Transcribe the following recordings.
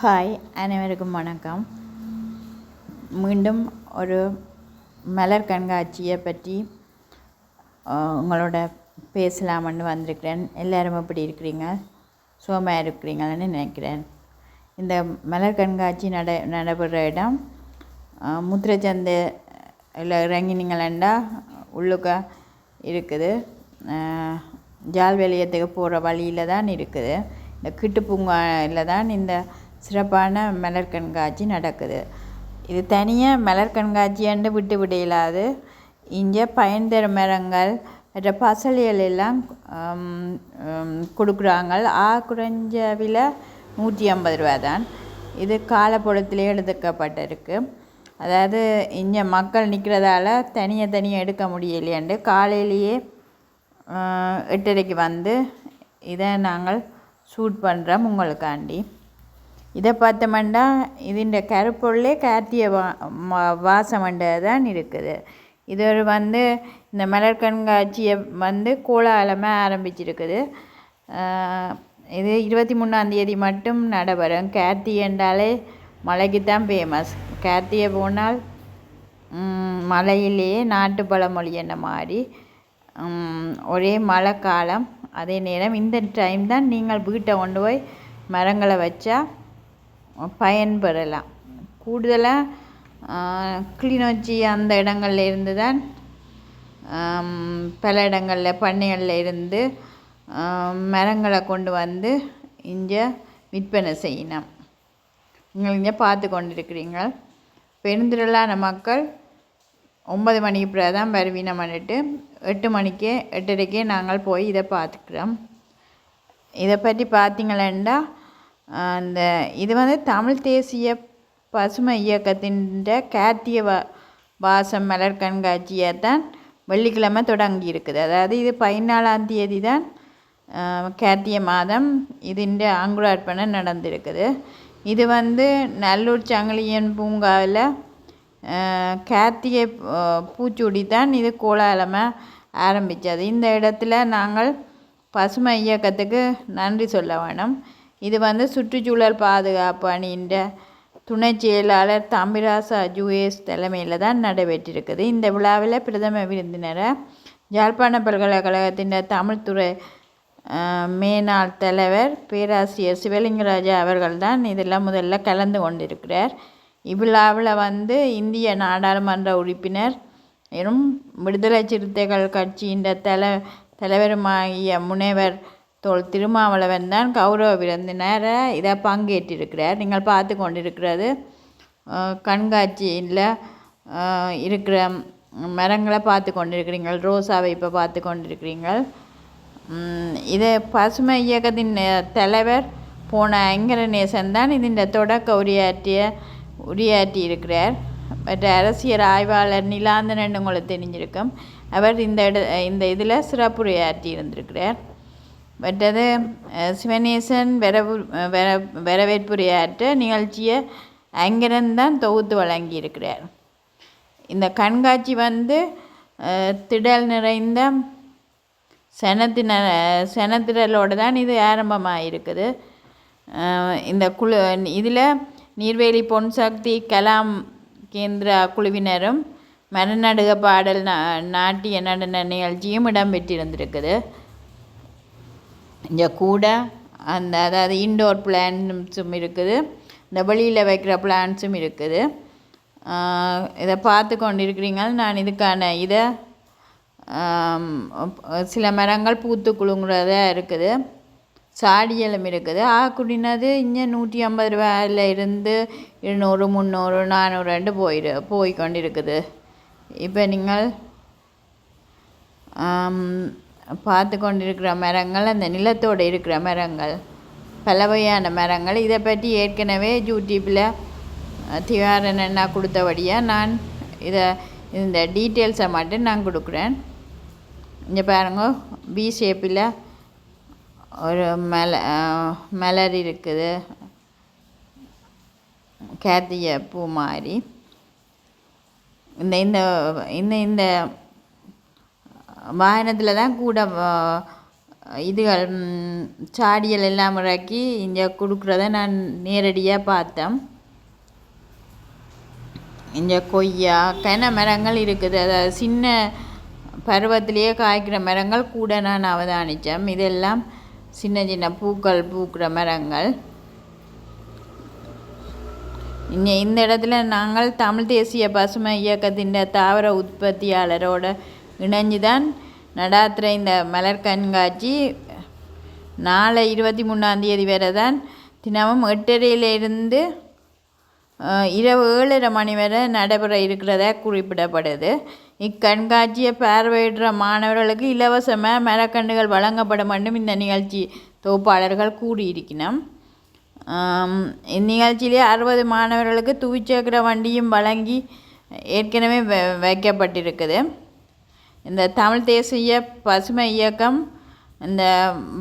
Hi அனைவருக்கும் வணக்கம். மீண்டும் ஒரு மலர் கண்காட்சியை பற்றி உங்களோட பேசலாம்னு வந்திருக்கிறேன். எல்லோரும் எப்படி இருக்கிறீங்க? சோமாக இருக்கிறீங்கன்னு நினைக்கிறேன். இந்த மலர் கண்காட்சி நட நடைபெற இடம் முத்திரச்சந்தையில் இல்லை இறங்கினீங்களா உள்ளுக்க இருக்குது. ஜால் வெளியத்துக்கு போகிற வழியில் தான் இருக்குது. இந்த கிட்டு பூங்காவில் தான் இந்த சிறப்பான மலர் கண்காட்சி நடக்குது. இது தனியாக மலர் கண்காட்சியாண்டு விட்டு விட இயலாது இங்கே பயன் தரும் மரங்கள் மற்ற பசலியல் எல்லாம் கொடுக்குறாங்க ஆ குறைஞ்ச விலை நூற்றி ஐம்பது ரூபா தான் இது காலப்பொழுத்திலே எடுத்துக்கப்பட்டிருக்கு. அதாவது இங்கே மக்கள் நிற்கிறதால தனியாக தனியாக எடுக்க முடியலையாண்டு காலையிலேயே எட்டரைக்கு வந்து இதை நாங்கள் ஷூட் பண்ணுறோம் உங்களுக்காண்டி. இதை பார்த்தோம்னா இதுண்ட கருப்பொருளே கார்த்திய வா வாசமண்டதான் இருக்குது. இது வந்து இந்த மலர் கண்காட்சியை வந்து கோலாகலமாக ஆரம்பிச்சிருக்குது. இது இருபத்தி மூணாந்தேதி மட்டும் நடைபெறும். கார்த்தி என்றாலே மலைக்கு தான் ஃபேமஸ் கார்த்திகை போனால் மலையிலேயே நாட்டுப்பழ மொழி என்ன மாதிரி ஒரே மழை காலம் அதே நேரம் இந்த டைம் தான் நீங்கள் வீட்டை கொண்டு போய் மரங்களை வச்சால் பயன்பெறலாம் கூடுதலாக கிளிநொச்சி அந்த இடங்கள்ல இருந்து தான் பல இடங்களில் பண்ணைகளில் இருந்து மரங்களை கொண்டு வந்து இங்கே விற்பனை செய்யணும் நீங்கள் இங்கே பார்த்து கொண்டிருக்கிறீங்க. பெருந்திரளான மக்கள் ஒன்பது மணிக்கு பிறகு தான் வருவினம்னுட்டு எட்டு மணிக்கே எட்டரைக்கே நாங்கள் போய் இதை பார்த்துக்கிறோம். இதை பற்றி பார்த்தீங்களேண்டா அந்த இது வந்து தமிழ் தேசிய பசுமை இயக்கத்தின்ற கார்த்திகை வாசம் மலர் கண்காட்சியை தான் வெள்ளிக்கிழமை தொடங்கி இருக்குது அதாவது இது பதினாலாம் தேதி தான் கார்த்திகை மாதம் இதுன்ற அங்குலார்ப்பணை நடந்திருக்குது. இது வந்து நல்லூர் சங்கிலியன் பூங்காவில் கார்த்திகை பூச்சொடி தான் இது கோலாலமாக ஆரம்பித்தது இந்த இடத்துல நாங்கள் பசுமை இயக்கத்துக்கு நன்றி சொல்ல வேணும். இது வந்து சுற்றுச்சூழல் பாதுகாப்பு அணின்ற துணை செயலாளர் தம்பிராசா ஜூஎஸ் தலைமையில் தான் நடைபெற்றிருக்குது. இந்த விழாவில் பிரதம விருந்தினரை யாழ்ப்பாண பல்கலைக்கழகத்தின் தமிழ்துறை மேனாள் தலைவர் பேராசிரியர் சிவலிங்கராஜா அவர்கள் தான் இதெல்லாம் முதல்ல கலந்து கொண்டிருக்கிறார். இவ்விழாவில் வந்து இந்திய நாடாளுமன்ற உறுப்பினர் எனும் விடுதலை சிறுத்தைகள் கட்சியின் தலை தலைவருமாகிய முனைவர் தோல் திருமாவளவன் தான் கௌரவ விருந்தினரை இதை பங்கேற்றிருக்கிறார். நீங்கள் பார்த்து கொண்டிருக்கிறது கண்காட்சியில் இருக்கிற மரங்களை பார்த்து கொண்டிருக்கிறீங்கள் ரோசாவை இப்போ பார்த்து கொண்டிருக்கிறீங்கள் இது பசுமை இயக்கத்தின் தலைவர் போன ஐங்கரநேசன் தான் இதன் தொடக்க உரையாற்றிய உரையாற்றி இருக்கிறார். மற்ற அரசியல் ஆய்வாளர் நிலாந்தன் உங்களுக்கு தெரிஞ்சிருக்கும். அவர் இந்த இட இந்த இதில் சிறப்புரையாற்றி இருந்திருக்கிறார். மற்றது அஹ், சிவநேசன் வரவு வர வரவேற்புரையாற்ற நிகழ்ச்சியை அங்கிருந்தான் தான் தொகுத்து வழங்கியிருக்கிறார். இந்த கண்காட்சி வந்து திடல் நிறைந்த சனத்தின சனத்திரலோடு தான் இது ஆரம்பமாக இருக்குது இந்த குழு இதில் நீர்வேலி பொன் சக்தி கலாம் கேந்திரா குழுவினரும் மரநடுக பாடல் நா நாட்டிய நடன நிகழ்ச்சியும் இடம்பெற்றிருந்திருக்குது இங்கே கூட அந்த அதாவது இன்டோர் பிளான்ஸும் இருக்குது. இந்த வெளியில் வைக்கிற பிளான்ஸும் இருக்குது. இதை பார்த்து கொண்டிருக்கிறீங்க நான் இதுக்கான இதை சில மரங்கள் பூத்து குலுங்குறதா இருக்குது. சாடியலும் இருக்குது. ஆக்குடினது இங்கே நூற்றி ஐம்பது ரூபாயில் இருந்து இருநூறு முந்நூறு நானூறு ரெண்டு போயிரு போய் கொண்டிருக்குது. இப்போ நீங்கள் பார்த்து கொண்டிருக்கிற மரங்கள் அந்த நிலத்தோடு இருக்கிற மரங்கள் பல வகையான மரங்கள். இதை பற்றி ஏற்கனவே யூடியூப்பில் திவாரன் அண்ணா கொடுத்தபடியாக நான் இதை இந்த டீட்டெயில்ஸை மட்டும் நான் கொடுக்குறேன். இங்கே பாருங்க பி ஷேப்பில் ஒரு மல மலர் இருக்குது. கேத்திய பூ மாதிரி. இந்த இந்த இந்த இந்த வாகனத்தில் தான் கூட இதுகள் சாடிகள் எல்லாம் இறக்கி இங்கே கொடுக்குறத நான் நேரடியாக பார்த்தேன். இங்கே கொய்யா கன மரங்கள் இருக்குது. அதாவது சின்ன பருவத்திலேயே காய்க்கிற மரங்கள் கூட நான் அவதானித்தேன். இதெல்லாம் சின்ன சின்ன பூக்கள் பூக்கிற மரங்கள். இங்கே இந்த இடத்துல நாங்கள் தமிழ் தேசிய பசுமை இயக்கத்தின் தாவர உற்பத்தியாளரோட இணைஞ்சு தான் நடாத்துகிற இந்த மலர் கண்காட்சி. நாளை இருபத்தி மூணாந்தேதி வரை தான் தினமும் எட்டரையிலிருந்து இரவு ஏழரை மணி வரை நடைபெற இருக்கிறதா குறிப்பிடப்படுது. இக்கண்காட்சியை பார்வையிடுற மாணவர்களுக்கு இலவசமாக மரக்கண்டுகள் வழங்கப்படும் என்றும் இந்த நிகழ்ச்சி தொகுப்பாளர்கள் கூறியிருக்கணும் இந்நிகழ்ச்சியிலே அறுபது மாணவர்களுக்கு துவிச்சக்கர வண்டியும் வழங்கி ஏற்கனவே வ வைக்கப்பட்டிருக்குது. இந்த தமிழ் தேசிய பசுமை இயக்கம் இந்த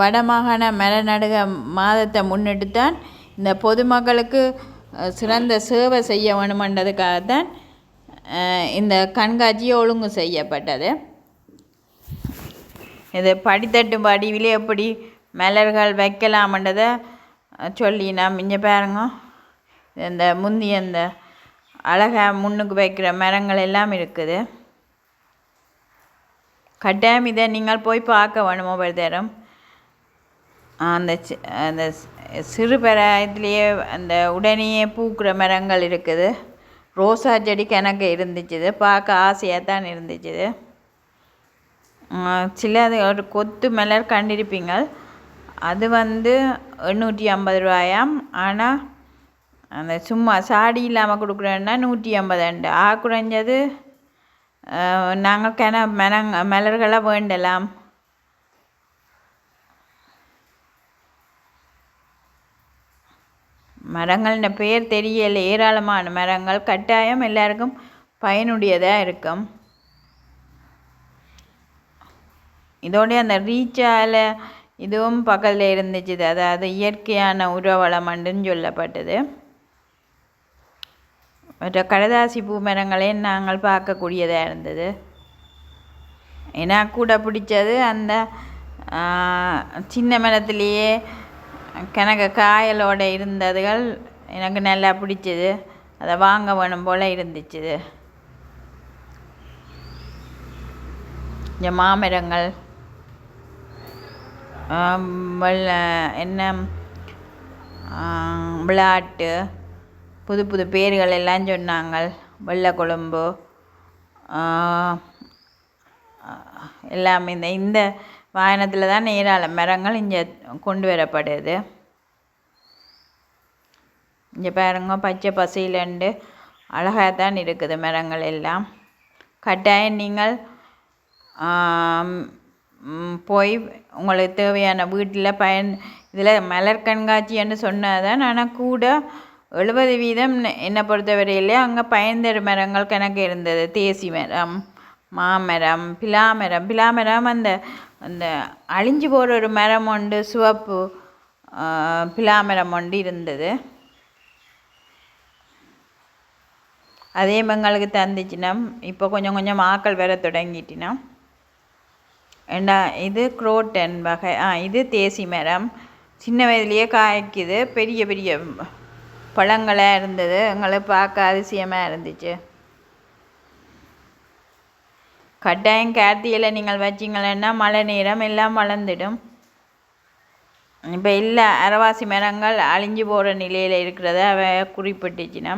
வடமாகாண மரநடுக மாதத்தை முன்னிட்டு தான் இந்த பொதுமக்களுக்கு சிறந்த சேவை செய்ய வேணுமென்றதுக்காகத்தான் தான் இந்த கண்காட்சி ஒழுங்கு செய்யப்பட்டது. இது படித்தட்டு வடிவில் எப்படி மலர்கள் வைக்கலாம்ன்றதை சொல்லி நான் இங்கே பாருங்க. இந்த முந்தி அந்த அழகாக முன்னுக்கு வைக்கிற மரங்கள் எல்லாம் இருக்குது. கட்டாயம் இதை நீங்கள் போய் பார்க்க வேணும் ஒவ்வொரு தரம் அந்த சி- அந்த சிறு பிராயத்திலேயே அந்த உடனேயே பூக்கிற மரங்கள் இருக்குது. ரோசா செடி கணக்கு இருந்துச்சுது. பார்க்க ஆசையாக தான் இருந்துச்சுது சிலது ஒரு கொத்து மலர் கண்டிருப்பீங்க அது வந்து எண்ணூற்றி ஐம்பது ரூபாயாம். ஆனால் அந்த சும்மா சாடி இல்லாமல் கொடுக்குறோன்னா நூற்றி ஐம்பது ரெண்டு. ஆ குறைஞ்சது நாங்கள் கென மெனங் மலர்களை வேண்டலாம். மரங்கள்ன பெயர் தெரியல. ஏராளமான மரங்கள். கட்டாயம் எல்லாருக்கும் பயனுடையதாக இருக்கும். இதோடைய அந்த ரீச்சால் இதுவும் பக்கத்தில் இருந்துச்சு அதாவது இயற்கையான உரவளமண்டுன்னு சொல்லப்பட்டது. மற்ற கடதாசி பூ மரங்களையும் நாங்கள் பார்க்கக்கூடியதாக இருந்தது எனக்கு கூட பிடிச்சது அந்த சின்ன மரத்துலேயே கணக்கு காயலோடு இருந்ததுகள் எனக்கு நல்லா பிடிச்சது அதை வாங்க வேணும் போல் இருந்துச்சுது இந்த மாமரங்கள் வெள்ள என்ன விளாட்டு புது புது பேர்கள் எல்லாம் சொன்னாங்க வெள்ளை எல்லாமே இந்த இந்த வாகனத்தில் தான் ஏராள மரங்கள் இங்கே கொண்டு வரப்படுது. இங்கே பாருங்க பச்சை பசையிலண்டு அழகாக தான் இருக்குது மரங்கள் எல்லாம். கட்டாயம் நீங்கள் போய் உங்களுக்கு தேவையான வீட்டில் பயன் இதில் மலர் கண்காட்சி என்று சொன்னதான் ஆனால் கூட எழுபது வீதம் என்னை பொறுத்தவரையிலே அங்கே பயன்தரு மரங்கள் கணக்கு இருந்தது. தேசி மரம் மாமரம் பிலாமரம் பிலாமரம் அந்த அந்த அழிஞ்சு போகிற ஒரு மரம் உண்டு சிவப்பு பிலாமரம் ஒன்று இருந்தது. அதே எங்களுக்கு தந்துச்சுன்னா இப்போ கொஞ்சம் கொஞ்சம் ஆக்கள் வர தொடங்கிட்டினா ஏண்டா இது குரோட்டன் வகை ஆ இது தேசி மரம். சின்ன வயதுலேயே காய்க்குது. பெரிய பெரிய பழங்களாக இருந்தது. எங்களுக்கு பார்க்க அதிசயமாக இருந்துச்சு. கட்டாயம் கார்த்திகையில் நீங்கள் வச்சிங்களேன்னா மழை நேரம் எல்லாம் வளர்ந்துடும். இப்போ இல்லை அரவாசி மரங்கள் அழிஞ்சு போகிற நிலையில் இருக்கிறத அவ குறிப்பிட்டுச்சுன்னா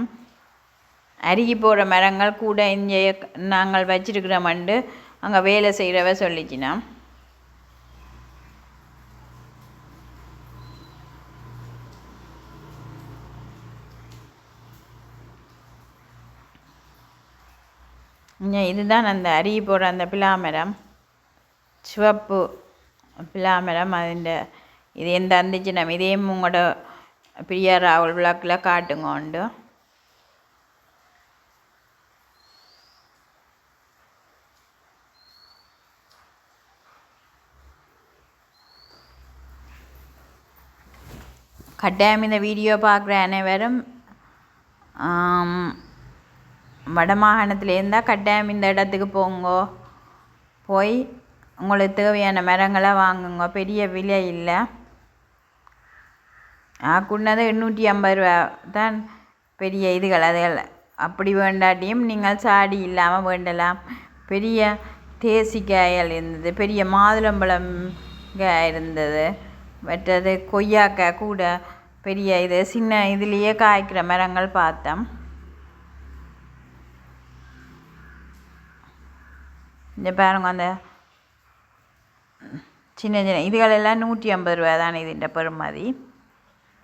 அருகி போகிற மரங்கள் கூட இங்கே நாங்கள் வச்சிருக்கிறோமண்டு அங்கே வேலை செய்கிறவ சொல்லிச்சுனா இதுதான் அந்த அரிய போடுற அந்த பிலாமரம் சிவப்பு பிலாமரம் அதிண்ட இது எந்த அந்துச்சுனா இதையும் உங்களோட பிரியா ராவல் விளாக்கில் காட்டுங்க உண்டு. கட்டாயம் இந்த வீடியோ பார்க்குற அனைவரும் வடமாகாணத்தில் இருந்தால் கட்டாயம் இந்த இடத்துக்கு போங்கோ. போய் உங்களுக்கு தேவையான மரங்களை வாங்குங்க. பெரிய விலை இல்லை. ஆக்குன்னது எண்ணூற்றி ஐம்பது ரூபா. தான் பெரிய இதுகள் அதுகள். அப்படி வேண்டாட்டியும் நீங்கள் சாடி இல்லாமல் வேண்டலாம். பெரிய தேசிக்காய்கள் இருந்தது பெரிய மாதுளம்பழம் இருந்தது. மற்றது கொய்யாக்காய் கூட பெரிய இது சின்ன இதுலேயே காய்க்கிற மரங்கள் பார்த்தோம். இந்த பாருங்க அந்த சின்ன சின்ன இதுகளெல்லாம் நூற்றி ஐம்பது ரூபா தானே இதுன்ற பெறுமதி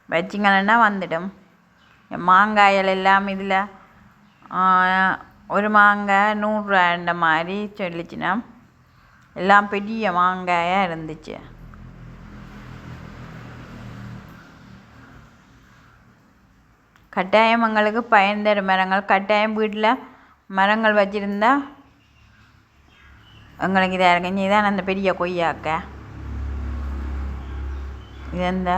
வச்சிங்கன்னா வந்துடும்? மாங்காயில் எல்லாம் இதில் ஒரு மாங்காய் நூறுரூவான்ற மாதிரி சொல்லிச்சுன்னா எல்லாம் பெரிய மாங்காயாக இருந்துச்சு. கட்டாயம் எங்களுக்கு பயன் தரும் மரங்கள். கட்டாயம் வீட்டில் மரங்கள் வச்சுருந்தா எங்களுக்கு இதாக இருக்கு இதான் அந்த பெரிய கொய்யாக்க. இது அந்த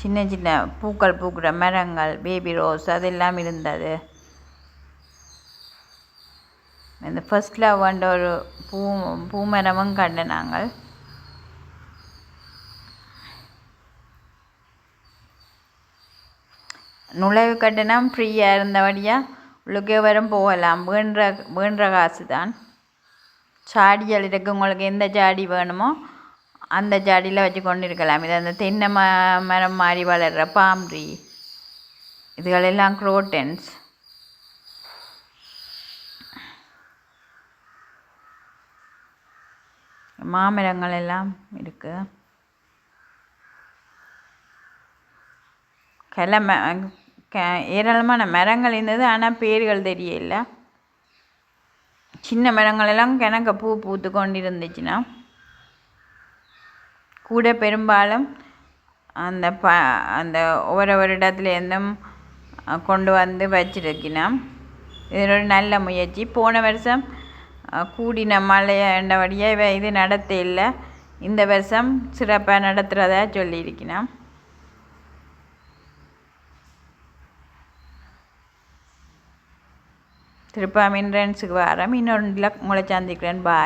சின்ன சின்ன பூக்கள் பூக்கிற மரங்கள் பேபி ரோஸ் அதெல்லாம் இருந்தது. இந்த ஃபர்ஸ்ட் லவ்ன்ற ஒரு பூ பூமரமும் கண்டு நாங்கள். நுழைவு கட்டணம் ஃப்ரீயாக இருந்தபடியாக உள்ளுக்கே வரும் போகலாம். வேண்ட வேண்ட காசு தான் சாடிகள் இருக்குது உங்களுக்கு எந்த ஜாடி வேணுமோ அந்த ஜாடியில் வச்சு கொண்டு இருக்கலாம் இது அந்த தென்னை ம மரம் மாதிரி வளர்கிற பாம்ட்ரீ இதுகளெல்லாம் குரோட்டன்ஸ். மாமரங்கள் எல்லாம் இருக்குது கிளம்ப க ஏராளமான மரங்கள் இருந்தது ஆனால் பேர்கள் தெரியல. சின்ன மரங்கள் எல்லாம் கிணக்க பூ பூத்து கொண்டு இருந்துச்சுன்னா கூட பெரும்பாலும் அந்த ப அந்த ஒவ்வொரு ஒரு இடத்துலேருந்தும் கொண்டு வந்து வச்சிருக்கணும் இது ஒரு நல்ல முயற்சி. போன வருஷம் கூடின மழையண்டபடியாக இது நடத்த இல்லை இந்த வருஷம் சிறப்பாக நடத்துகிறதா சொல்லியிருக்கணும் திருப்பா மின்ரன்ஸுக்கு வரேன் இன்னொன்றில் உங்களை சந்திக்கிறேன் பாய்